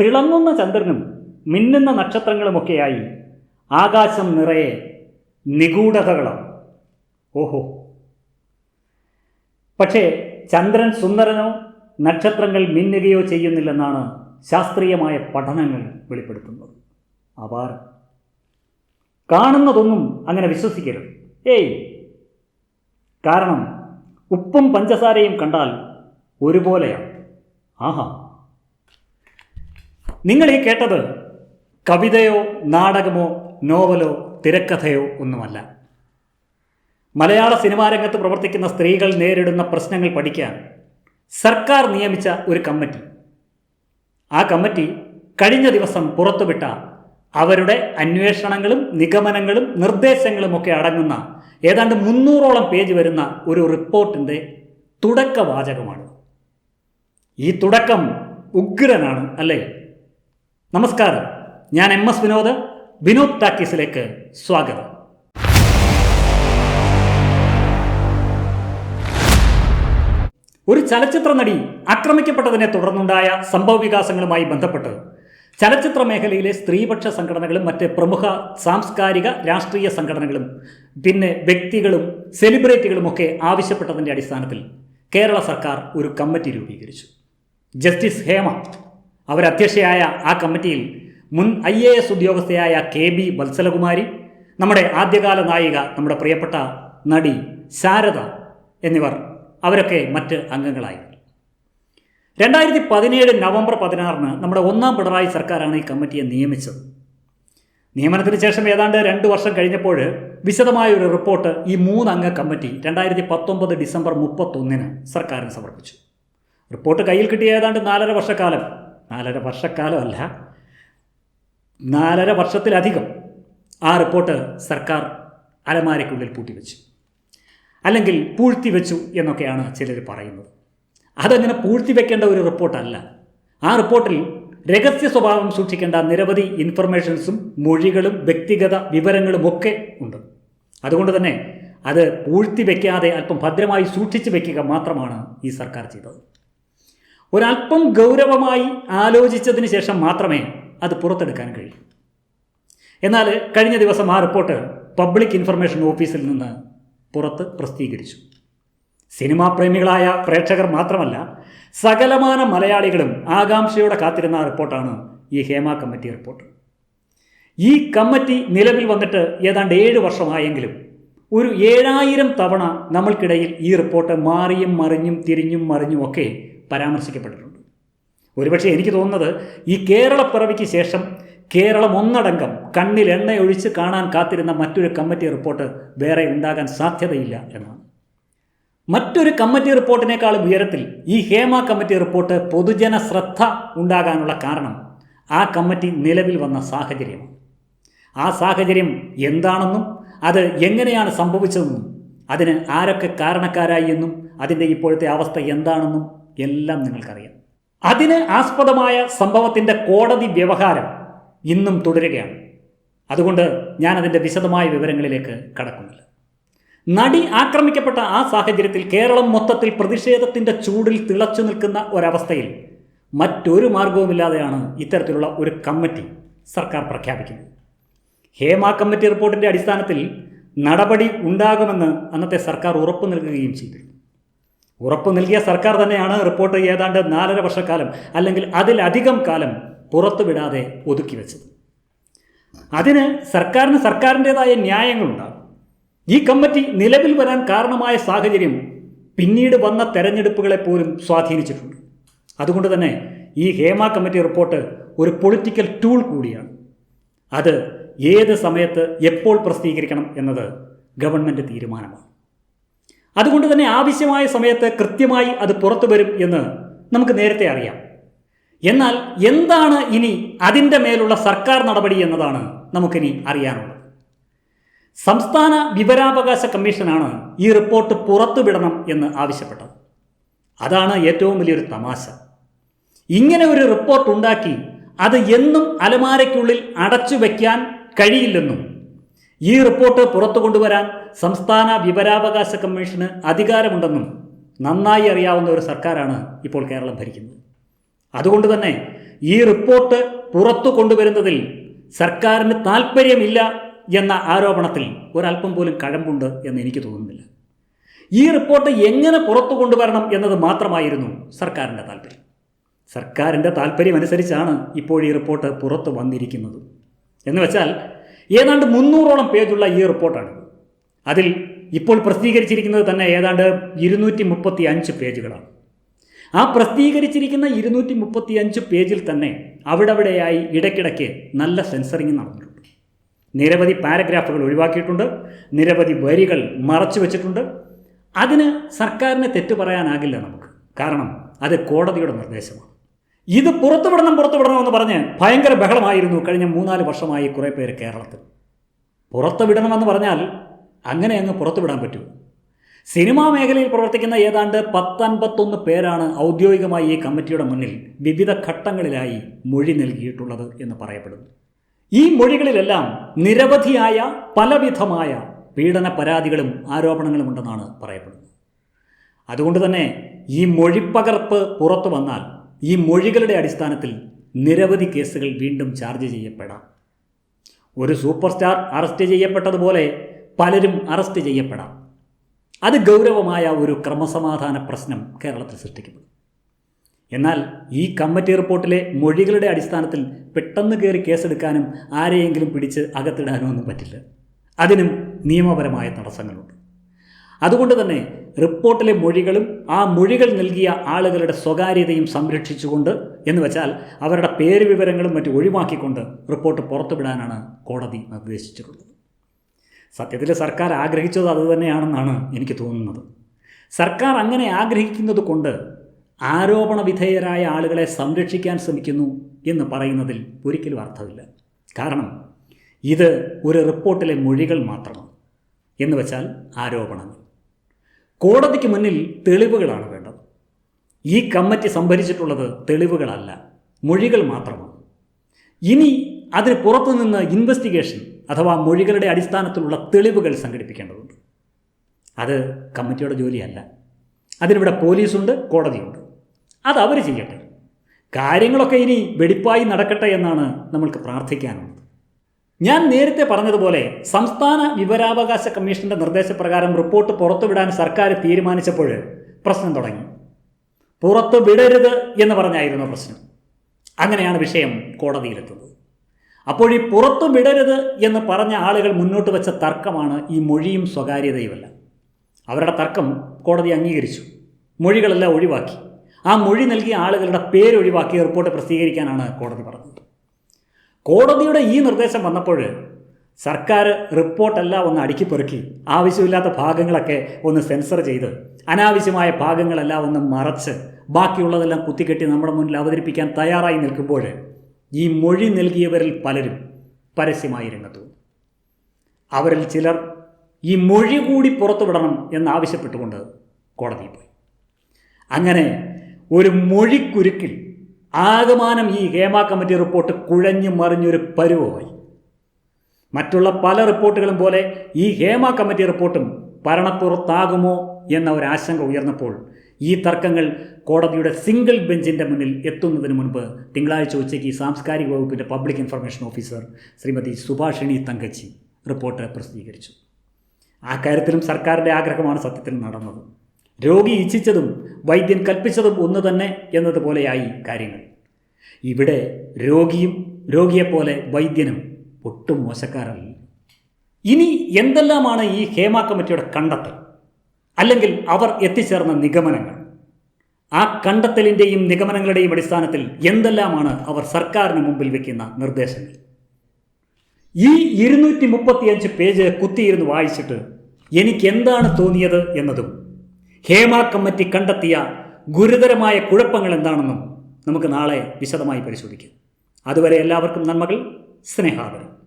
തിളങ്ങുന്ന ചന്ദ്രനും മിന്നുന്ന നക്ഷത്രങ്ങളുമൊക്കെയായി ആകാശം നിറയെ നിഗൂഢതകളാണ്. ഓഹോ. പക്ഷേ ചന്ദ്രൻ സുന്ദരനോ നക്ഷത്രങ്ങൾ മിന്നുകയോ ചെയ്യുന്നില്ലെന്നാണ് ശാസ്ത്രീയമായ പഠനങ്ങൾ വെളിപ്പെടുത്തുന്നത്. അപാരം. കാണുന്നതൊന്നും അങ്ങനെ വിശ്വസിക്കരുത്. ഏയ്. കാരണം ഉപ്പും പഞ്ചസാരയും കണ്ടാൽ ഒരുപോലെയാണ്. ആഹാ. നിങ്ങൾ ഈ കേട്ടത് കവിതയോ നാടകമോ നോവലോ തിരക്കഥയോ ഒന്നുമല്ല. മലയാള സിനിമാ രംഗത്ത് പ്രവർത്തിക്കുന്ന സ്ത്രീകൾ നേരിടുന്ന പ്രശ്നങ്ങൾ പഠിക്കാൻ സർക്കാർ നിയമിച്ച ഒരു കമ്മിറ്റി. ആ കമ്മിറ്റി കഴിഞ്ഞ ദിവസം പുറത്തുവിട്ട അവരുടെ അന്വേഷണങ്ങളും നിഗമനങ്ങളും നിർദ്ദേശങ്ങളും ഒക്കെ അടങ്ങുന്ന ഏതാണ്ട് മുന്നൂറോളം പേജ് വരുന്ന ഒരു റിപ്പോർട്ടിന്റെ തുടക്കവാചകമാണ്. ഈ തുടക്കം ഉഗ്രനാണ് അല്ലേ? നമസ്കാരം. ഞാൻ എം എസ് വിനോദ്. വിനോദ് ടാക്കീസിലേക്ക് സ്വാഗതം. ഒരു ചലച്ചിത്ര നടി ആക്രമിക്കപ്പെട്ടതിനെ തുടർന്നുണ്ടായ സംഭവ വികാസങ്ങളുമായി ബന്ധപ്പെട്ട് ചലച്ചിത്ര മേഖലയിലെ സ്ത്രീപക്ഷ സംഘടനകളും മറ്റ് പ്രമുഖ സാംസ്കാരിക രാഷ്ട്രീയ സംഘടനകളും പിന്നെ വ്യക്തികളും സെലിബ്രിറ്റികളും ഒക്കെ ആവശ്യപ്പെട്ടതിന്റെ അടിസ്ഥാനത്തിൽ കേരള സർക്കാർ ഒരു കമ്മിറ്റി രൂപീകരിച്ചു. ജസ്റ്റിസ് ഹേമ. അവരധ്യക്ഷയായ ആ കമ്മിറ്റിയിൽ മുൻ ഐ എ എസ് ഉദ്യോഗസ്ഥയായ കെ ബി വത്സലകുമാരി നമ്മുടെ ആദ്യകാല നായിക നമ്മുടെ പ്രിയപ്പെട്ട നടി ശാരദ എന്നിവർ അവരൊക്കെ മറ്റ് അംഗങ്ങളായി. രണ്ടായിരത്തി പതിനേഴ് നവംബർ പതിനാറിന് നമ്മുടെ ഒന്നാം പിണറായി സർക്കാരാണ് ഈ കമ്മിറ്റിയെ നിയമിച്ചത്. നിയമനത്തിന് ശേഷം ഏതാണ്ട് രണ്ട് വർഷം കഴിഞ്ഞപ്പോൾ വിശദമായ ഒരു റിപ്പോർട്ട് ഈ മൂന്നംഗ കമ്മിറ്റി രണ്ടായിരത്തി പത്തൊമ്പത് ഡിസംബർ മുപ്പത്തൊന്നിന് സർക്കാരിന് സമർപ്പിച്ചു. റിപ്പോർട്ട് കയ്യിൽ കിട്ടിയ ഏതാണ്ട് നാലര വർഷക്കാലം നാലര വർഷക്കാലമല്ല. നാലര വർഷത്തിലധികം ആ റിപ്പോർട്ട് സർക്കാർ അലമാരയ്ക്കുള്ളിൽ പൂട്ടിവെച്ചു. അല്ലെങ്കിൽ പൂഴ്ത്തി വെച്ചു എന്നൊക്കെയാണ് ചിലർ പറയുന്നത്. അതങ്ങനെ പൂഴ്ത്തി വെക്കേണ്ട ഒരു റിപ്പോർട്ടല്ല. ആ റിപ്പോർട്ടിൽ രഹസ്യ സ്വഭാവം സൂക്ഷിക്കേണ്ട നിരവധി ഇൻഫർമേഷൻസും മൊഴികളും വ്യക്തിഗത വിവരങ്ങളും ഒക്കെ ഉണ്ട്. അതുകൊണ്ട് തന്നെ അത് പൂഴ്ത്തി വയ്ക്കാതെ അല്പം ഭദ്രമായി സൂക്ഷിച്ചു വയ്ക്കുക മാത്രമാണ് ഈ സർക്കാർ ചെയ്തത്. ഒരല്പം ഗൗരവമായി ആലോചിച്ചതിന് ശേഷം മാത്രമേ അത് പുറത്തെടുക്കാൻ കഴിയൂ. എന്നാൽ കഴിഞ്ഞ ദിവസം ആ റിപ്പോർട്ട് പബ്ലിക് ഇൻഫർമേഷൻ ഓഫീസിൽ നിന്ന് പുറത്ത് പ്രസിദ്ധീകരിച്ചു. സിനിമാ പ്രേമികളായ പ്രേക്ഷകർ മാത്രമല്ല സകലമാന മലയാളികളും ആകാംക്ഷയോടെ കാത്തിരുന്ന റിപ്പോർട്ടാണ് ഈ ഹേമ കമ്മിറ്റി റിപ്പോർട്ട്. ഈ കമ്മിറ്റി നിലവിൽ വന്നിട്ട് ഏതാണ്ട് ഏഴ് വർഷമായെങ്കിലും ഒരു ഏഴായിരം തവണ നമ്മൾക്കിടയിൽ ഈ റിപ്പോർട്ട് മാറിയും മറിഞ്ഞും തിരിഞ്ഞും മറിഞ്ഞും ഒക്കെ പരാമർശിക്കപ്പെട്ടിട്ടുണ്ട്. ഒരുപക്ഷെ എനിക്ക് തോന്നുന്നത് ഈ കേരളപ്പിറവിക്ക് ശേഷം കേരളം ഒന്നടങ്കം കണ്ണിൽ എണ്ണയൊഴിച്ച് കാണാൻ കാത്തിരുന്ന മറ്റൊരു കമ്മിറ്റി റിപ്പോർട്ട് വേറെ ഉണ്ടാകാൻ സാധ്യതയില്ല എന്നാണ്. മറ്റൊരു കമ്മിറ്റി റിപ്പോർട്ടിനേക്കാൾ ഉയരത്തിൽ ഈ ഹേമ കമ്മിറ്റി റിപ്പോർട്ട് പൊതുജന ശ്രദ്ധ ഉണ്ടാകാനുള്ള കാരണം ആ കമ്മിറ്റി നിലവിൽ വന്ന സാഹചര്യമാണ്. ആ സാഹചര്യം എന്താണെന്നും അത് എങ്ങനെയാണ് സംഭവിച്ചതെന്നും അതിന് ആരൊക്കെ കാരണക്കാരായി എന്നും അതിന്റെ ഇപ്പോഴത്തെ അവസ്ഥ എന്താണെന്നും എല്ലാം നിങ്ങൾക്കറിയാം. അതിന് ആസ്പദമായ സംഭവത്തിന്റെ കോടതി വ്യവഹാരം ഇന്നും തുടരുകയാണ്. അതുകൊണ്ട് ഞാൻ അതിന്റെ വിശദമായ വിവരങ്ങളിലേക്ക് കടക്കുന്നില്ല. നടി ആക്രമിക്കപ്പെട്ട ആ സാഹചര്യത്തിൽ കേരളം മൊത്തത്തിൽ പ്രതിഷേധത്തിന്റെ ചൂടിൽ തിളച്ചു നിൽക്കുന്ന ഒരവസ്ഥയിൽ മറ്റൊരു മാർഗവുമില്ലാതെയാണ് ഇത്തരത്തിലുള്ള ഒരു കമ്മിറ്റി സർക്കാർ പ്രഖ്യാപിക്കുന്നത്. ഹേമ കമ്മിറ്റി റിപ്പോർട്ടിന്റെ അടിസ്ഥാനത്തിൽ നടപടി ഉണ്ടാകുമെന്ന് അന്നത്തെ സർക്കാർ ഉറപ്പു നൽകുകയും ചെയ്തിരുന്നു. ഉറപ്പു നൽകിയ സർക്കാർ തന്നെയാണ് റിപ്പോർട്ട് ഏതാണ്ട് നാലര വർഷക്കാലം അല്ലെങ്കിൽ അതിലധികം കാലം പുറത്തുവിടാതെ ഒതുക്കി വെച്ചത്. അതിന് സർക്കാരിന് സർക്കാരിന്റെതായ ന്യായങ്ങളുണ്ടാകും. ഈ കമ്മിറ്റി നിലവിൽ വരാൻ കാരണമായ സാഹചര്യം പിന്നീട് വന്ന തെരഞ്ഞെടുപ്പുകളെ പോലും സ്വാധീനിച്ചിട്ടുണ്ട്. അതുകൊണ്ട് തന്നെ ഈ ഹേമ കമ്മിറ്റി റിപ്പോർട്ട് ഒരു പൊളിറ്റിക്കൽ ടൂൾ കൂടിയാണ്. അത് ഏത് സമയത്ത് എപ്പോൾ പ്രസിദ്ധീകരിക്കണം എന്നത് ഗവൺമെന്റ് തീരുമാനമാണ്. അതുകൊണ്ട് തന്നെ ആവശ്യമായ സമയത്ത് കൃത്യമായി അത് പുറത്തു വരും എന്ന് നമുക്ക് നേരത്തെ അറിയാം. എന്നാൽ എന്താണ് ഇനി അതിന്റെ മേലുള്ള സർക്കാർ നടപടി എന്നതാണ് നമുക്കിനി അറിയാനുള്ളത്. സംസ്ഥാന വിവരാവകാശ കമ്മീഷനാണ് ഈ റിപ്പോർട്ട് പുറത്തുവിടണം എന്ന് ആവശ്യപ്പെട്ടത്. അതാണ് ഏറ്റവും വലിയൊരു തമാശ. ഇങ്ങനെ ഒരു റിപ്പോർട്ട് ഉണ്ടാക്കി അത് എന്നും അലമാരയ്ക്കുള്ളിൽ അടച്ചു വയ്ക്കാൻ കഴിയില്ലെന്നും ഈ റിപ്പോർട്ട് പുറത്തു കൊണ്ടുവരാൻ സംസ്ഥാന വിവരാവകാശ കമ്മീഷന് അധികാരമുണ്ടെന്നും നന്നായി അറിയാവുന്ന ഒരു സർക്കാരാണ് ഇപ്പോൾ കേരളം ഭരിക്കുന്നത്. അതുകൊണ്ട് തന്നെ ഈ റിപ്പോർട്ട് പുറത്തു കൊണ്ടുവരുന്നതിൽ സർക്കാരിന് താല്പര്യമില്ല എന്ന ആരോപണത്തിൽ ഒരല്പം പോലും കഴമ്പുണ്ട് എന്ന് എനിക്ക് തോന്നുന്നില്ല. ഈ റിപ്പോർട്ട് എങ്ങനെ പുറത്തു കൊണ്ടുവരണം എന്നത് മാത്രമായിരുന്നു സർക്കാരിന്റെ താല്പര്യം സർക്കാരിന്റെ താല്പര്യം അനുസരിച്ചാണ് ഇപ്പോൾ ഈ റിപ്പോർട്ട് പുറത്തു വന്നിരിക്കുന്നത്. എന്ന് വെച്ചാൽ ഏതാണ്ട് മുന്നൂറോളം പേജുള്ള ഈ റിപ്പോർട്ടാണ് അതിൽ ഇപ്പോൾ പ്രസിദ്ധീകരിച്ചിരിക്കുന്നത് തന്നെ ഏതാണ്ട് ഇരുന്നൂറ്റി മുപ്പത്തി അഞ്ച് പേജുകളാണ്. ആ പ്രസിദ്ധീകരിച്ചിരിക്കുന്ന ഇരുന്നൂറ്റി മുപ്പത്തി അഞ്ച് പേജിൽ തന്നെ അവിടെവിടെയായി ഇടയ്ക്കിടയ്ക്ക് നല്ല സെൻസറിങ് നടന്നിട്ടുണ്ട്. നിരവധി പാരഗ്രാഫുകൾ ഒഴിവാക്കിയിട്ടുണ്ട്. നിരവധി വരികൾ മറച്ചു വെച്ചിട്ടുണ്ട്. അതിന് സർക്കാരിനെ തെറ്റു പറയാനാകില്ല നമുക്ക്. കാരണം അത് കോടതിയുടെ നിർദ്ദേശമാണ്. ഇത് പുറത്തുവിടണം പുറത്തുവിടണം എന്ന് പറഞ്ഞ് ഭയങ്കര ബഹളമായിരുന്നു കഴിഞ്ഞ മൂന്നാൽ വർഷമായി കുറേ പേര് കേരളത്തിൽ. പുറത്തുവിടണമെന്ന് പറഞ്ഞാൽ അങ്ങനെ അങ്ങ് പുറത്തുവിടാൻ പറ്റൂ. സിനിമാ മേഖലയിൽ പ്രവർത്തിക്കുന്ന ഏതാണ്ട് പത്തൻപത്തൊന്ന് പേരാണ് ഔദ്യോഗികമായി ഈ കമ്മിറ്റിയുടെ മുന്നിൽ വിവിധ ഘട്ടങ്ങളിലായി മൊഴി നൽകിയിട്ടുള്ളത് എന്ന് പറയപ്പെടുന്നു. ഈ മൊഴികളിലെല്ലാം നിരവധിയായ പലവിധമായ പീഡന പരാതികളും ആരോപണങ്ങളും ഉണ്ടെന്നാണ് പറയപ്പെടുന്നത്. അതുകൊണ്ട് തന്നെ ഈ മൊഴിപ്പകർപ്പ് പുറത്തു വന്നാൽ ഈ മൊഴികളുടെ അടിസ്ഥാനത്തിൽ നിരവധി കേസുകൾ വീണ്ടും ചാർജ് ചെയ്യപ്പെടാം. ഒരു സൂപ്പർ സ്റ്റാർ അറസ്റ്റ് ചെയ്യപ്പെട്ടതുപോലെ പലരും അറസ്റ്റ് ചെയ്യപ്പെടാം. അത് ഗൗരവമായ ഒരു ക്രമസമാധാന പ്രശ്നം കേരളത്തിൽ സൃഷ്ടിക്കുന്നു. എന്നാൽ ഈ കമ്മിറ്റി റിപ്പോർട്ടിലെ മൊഴികളുടെ അടിസ്ഥാനത്തിൽ പെട്ടെന്ന് കയറി കേസെടുക്കാനും ആരെയെങ്കിലും പിടിച്ച് അകത്തിടാനോ ഒന്നും പറ്റില്ല. അതിനും നിയമപരമായ തടസ്സങ്ങളുണ്ട്. അതുകൊണ്ട് തന്നെ റിപ്പോർട്ടിലെ മൊഴികളും ആ മൊഴികൾ നൽകിയ ആളുകളുടെ സ്വകാര്യതയും സംരക്ഷിച്ചുകൊണ്ട് എന്ന് വെച്ചാൽ അവരുടെ പേര് വിവരങ്ങളും മറ്റും ഒഴിവാക്കിക്കൊണ്ട് റിപ്പോർട്ട് പുറത്തുവിടാനാണ് കോടതി നിർദ്ദേശിച്ചിട്ടുള്ളത്. സത്യത്തിൽ സർക്കാർ ആഗ്രഹിച്ചത് അതുതന്നെയാണെന്നാണ് എനിക്ക് തോന്നുന്നത്. സർക്കാർ അങ്ങനെ ആഗ്രഹിക്കുന്നത് കൊണ്ട് ആരോപണ വിധേയരായ ആളുകളെ സംരക്ഷിക്കാൻ ശ്രമിക്കുന്നു എന്ന് പറയുന്നതിൽ ഒരിക്കലും അർത്ഥമില്ല. കാരണം ഇത് ഒരു റിപ്പോർട്ടിലെ മൊഴികൾ മാത്രമാണ്. എന്ന് വെച്ചാൽ ആരോപണങ്ങൾ. കോടതിക്ക് മുന്നിൽ തെളിവുകളാണ് വേണ്ടത്. ഈ കമ്മിറ്റി സംഭരിച്ചിട്ടുള്ളത് തെളിവുകളല്ല മൊഴികൾ മാത്രമാണ്. ഇനി അതിന് പുറത്തുനിന്ന് ഇൻവെസ്റ്റിഗേഷൻ അഥവാ മൊഴികളുടെ അടിസ്ഥാനത്തിലുള്ള തെളിവുകൾ സംഘടിപ്പിക്കേണ്ടതുണ്ട്. അത് കമ്മിറ്റിയുടെ ജോലിയല്ല. അതിനിവിടെ പോലീസുണ്ട് കോടതിയുണ്ട്. അത് അവർ ചെയ്യട്ടെ. കാര്യങ്ങളൊക്കെ ഇനി വെടിപ്പായി നടക്കട്ടെ എന്നാണ് നമ്മൾക്ക് പ്രാർത്ഥിക്കാനുള്ളത്. ഞാൻ നേരത്തെ പറഞ്ഞതുപോലെ സംസ്ഥാന വിവരാവകാശ കമ്മീഷന്റെ നിർദ്ദേശപ്രകാരം റിപ്പോർട്ട് പുറത്തുവിടാൻ സർക്കാർ തീരുമാനിച്ചപ്പോൾ പ്രശ്നം തുടങ്ങി. പുറത്തു വിടരുത് എന്ന് പറഞ്ഞായിരുന്നു പ്രശ്നം. അങ്ങനെയാണ് വിഷയം കോടതിയിലെത്തുന്നത്. അപ്പോൾ ഈ പുറത്തു വിടരുത് എന്ന് പറഞ്ഞ ആളുകൾ മുന്നോട്ട് വെച്ച തർക്കമാണ് ഈ മൊഴിയും സ്വകാര്യതയുമല്ല. അവരുടെ തർക്കം കോടതി അംഗീകരിച്ചു. മൊഴികളെല്ലാം ഒഴിവാക്കി. ആ മൊഴി നൽകിയ ആളുകളുടെ പേര് ഒഴിവാക്കി റിപ്പോർട്ട് പ്രസിദ്ധീകരിക്കാനാണ് കോടതി പറഞ്ഞത്. കോടതിയുടെ ഈ നിർദ്ദേശം വന്നപ്പോൾ സർക്കാർ റിപ്പോർട്ടെല്ലാം ഒന്ന് അടുക്കി പെറുക്കി ആവശ്യമില്ലാത്ത ഭാഗങ്ങളൊക്കെ ഒന്ന് സെൻസർ ചെയ്ത് അനാവശ്യമായ ഭാഗങ്ങളെല്ലാം ഒന്ന് മറച്ച് ബാക്കിയുള്ളതെല്ലാം കുത്തിക്കെട്ടി നമ്മുടെ മുന്നിൽ അവതരിപ്പിക്കാൻ തയ്യാറായി നിൽക്കുമ്പോൾ ഈ മൊഴി നൽകിയവരിൽ പലരും പരസ്യമായി രംഗത്തു. അവരിൽ ചിലർ ഈ മൊഴി കൂടി പുറത്തുവിടണം എന്നാവശ്യപ്പെട്ടുകൊണ്ട് കോടതിയിൽ പോയി അങ്ങനെ ഒരു മൊഴിക്കുരുക്കിൽ ആകമാനം ഈ ഹേമ കമ്മിറ്റി റിപ്പോർട്ട് കുഴഞ്ഞു മറിഞ്ഞൊരു പരുവമായി. മറ്റുള്ള പല റിപ്പോർട്ടുകളും പോലെ ഈ ഹേമ കമ്മിറ്റി റിപ്പോർട്ടും ഭരണപ്പുറത്താകുമോ എന്ന ഒരു ആശങ്ക ഉയർന്നപ്പോൾ ഈ തർക്കങ്ങൾ കോടതിയുടെ സിംഗിൾ ബെഞ്ചിന്റെ മുന്നിൽ എത്തുന്നതിന് മുൻപ് തിങ്കളാഴ്ച ഉച്ചയ്ക്ക് സാംസ്കാരിക വകുപ്പിന്റെ public information officer Shrimati Subhashini Thankachi report പ്രസിദ്ധീകരിച്ചു. ആ കാര്യത്തിലും സർക്കാരിന്റെ ആഗ്രഹമാണ് സത്യത്തിൽ നടന്നത്. രോഗി ഇച്ഛിച്ചതും വൈദ്യൻ കൽപ്പിച്ചതും ഒന്ന് തന്നെ എന്നതുപോലെയായി കാര്യങ്ങൾ. ഇവിടെ രോഗിയും രോഗിയെപ്പോലെ വൈദ്യനും ഒട്ടും മോശക്കാരല്ല. ഇനി എന്തെല്ലാമാണ് ഈ ഹേമ കമ്മിറ്റിയുടെ കണ്ടെത്തൽ? അല്ലെങ്കിൽ അവർ എത്തിച്ചേർന്ന നിഗമനങ്ങൾ? ആ കണ്ടെത്തലിന്റെയും നിഗമനങ്ങളുടെയും അടിസ്ഥാനത്തിൽ എന്തെല്ലാമാണ് അവർ സർക്കാരിന് മുമ്പിൽ വയ്ക്കുന്ന നിർദ്ദേശങ്ങൾ? ഈ ഇരുന്നൂറ്റി മുപ്പത്തിയഞ്ച് പേജ് കുത്തിയിരുന്ന് വായിച്ചിട്ട് എനിക്ക് എന്താണ് തോന്നിയത് എന്നതും ഹേമ കമ്മിറ്റി കണ്ടെത്തിയ ഗുരുതരമായ കുഴപ്പങ്ങൾ എന്താണെന്നും നമുക്ക് നാളെ വിശദമായി പരിശോധിക്കാം. അതുവരെ എല്ലാവർക്കും നന്മകൾ സ്നേഹാദരം.